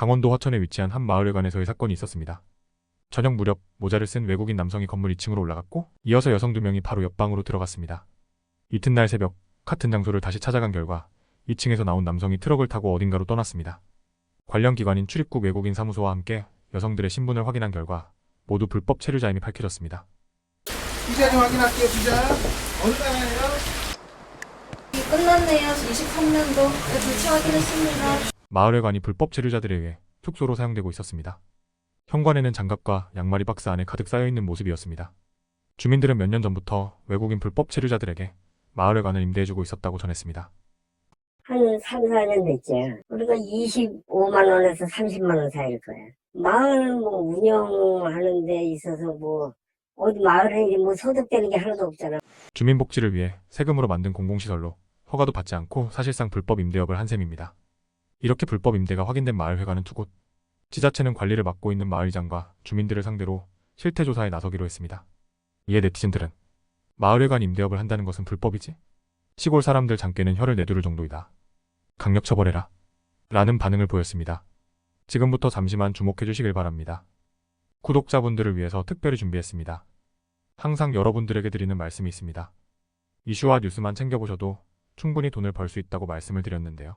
강원도 화천에 위치한 한 마을회관에서의 사건이 있었습니다. 저녁 무렵 모자를 쓴 외국인 남성이 건물 2층으로 올라갔고 이어서 여성 두 명이 바로 옆방으로 들어갔습니다. 이튿날 새벽 같은 장소를 다시 찾아간 결과 2층에서 나온 남성이 트럭을 타고 어딘가로 떠났습니다. 관련 기관인 출입국 외국인 사무소와 함께 여성들의 신분을 확인한 결과 모두 불법 체류자임이 밝혀졌습니다. 비자 좀 확인할게요, 비자. 어느 나라예요? 끝났네요. 23년도. 조치 확인했습니다. 마을회관이 불법 체류자들에 의해 숙소로 사용되고 있었습니다. 현관에는 장갑과 양말이 박스 안에 가득 쌓여있는 모습이었습니다. 주민들은 몇 년 전부터 외국인 불법 체류자들에게 마을회관을 임대해주고 있었다고 전했습니다. 한 3, 4년 됐죠. 우리가 25만 원에서 30만 원 사이일 거예요. 마을 뭐 운영하는 데 있어서 뭐 어디 마을에 뭐 소득되는 게 하나도 없잖아. 주민복지를 위해 세금으로 만든 공공시설로 허가도 받지 않고 사실상 불법 임대업을 한 셈입니다. 이렇게 불법 임대가 확인된 마을회관은 두 곳. 지자체는 관리를 맡고 있는 마을이장과 주민들을 상대로 실태조사에 나서기로 했습니다. 이에 네티즌들은 마을회관 임대업을 한다는 것은 불법이지? 시골 사람들 장께는 혀를 내두를 정도이다. 강력 처벌해라. 라는 반응을 보였습니다. 지금부터 잠시만 주목해 주시길 바랍니다. 구독자분들을 위해서 특별히 준비했습니다. 항상 여러분들에게 드리는 말씀이 있습니다. 이슈와 뉴스만 챙겨보셔도 충분히 돈을 벌 수 있다고 말씀을 드렸는데요.